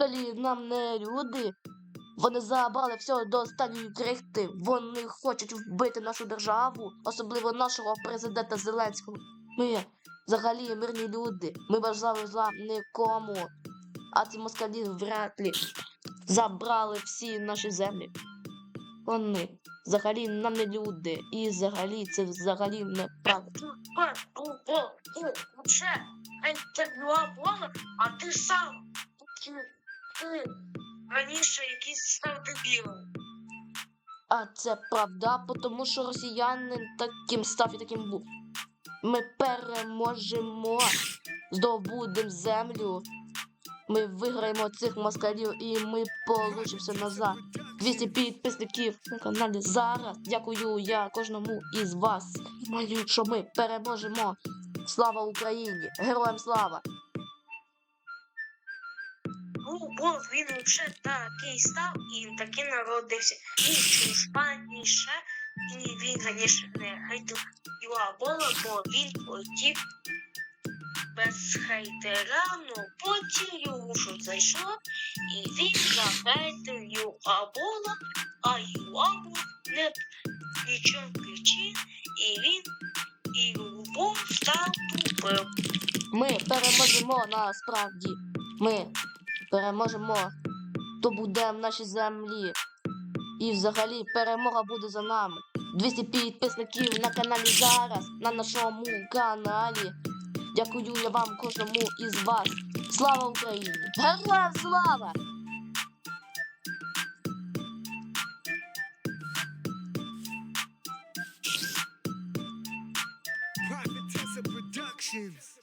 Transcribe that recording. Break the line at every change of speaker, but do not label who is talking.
Взагалі нам не люди. Вони забрали все до останньої крихти. Вони хочуть вбити нашу державу, особливо нашого президента Зеленського. Ми взагалі мирні люди. Ми бажали зла нікому. А ці москалі вряд ли забрали всі наші землі. Вони взагалі нам не люди. І взагалі це взагалі не правда.
А ти сам ти, раніше якийсь став дебілом.
А це правда, тому що росіянин таким став і таким був. Ми переможемо, здобудемо землю. Ми виграємо цих москалів і ми получимося назад. 200 підписників на каналі зараз. Дякую я кожному із вас. Маю, що ми переможемо. Слава Україні! Героям слава!
Ну, бо він вже такий став і такий народився. Він чушпаніше, і він, звісно, не хейтив його Бола, бо він хотів без хейтера, ну потім йому що зайшло, і він захейтив його Бола, а Юабу не нічого причин, і він і любов став тупим.
Ми переможемо насправді. Ми переможемо. То буде в нашій землі. І взагалі перемога буде за нами. 200 підписників на каналі зараз, на нашому каналі. Дякую я вам кожному із вас. Слава Україні! Героям слава!
Productions.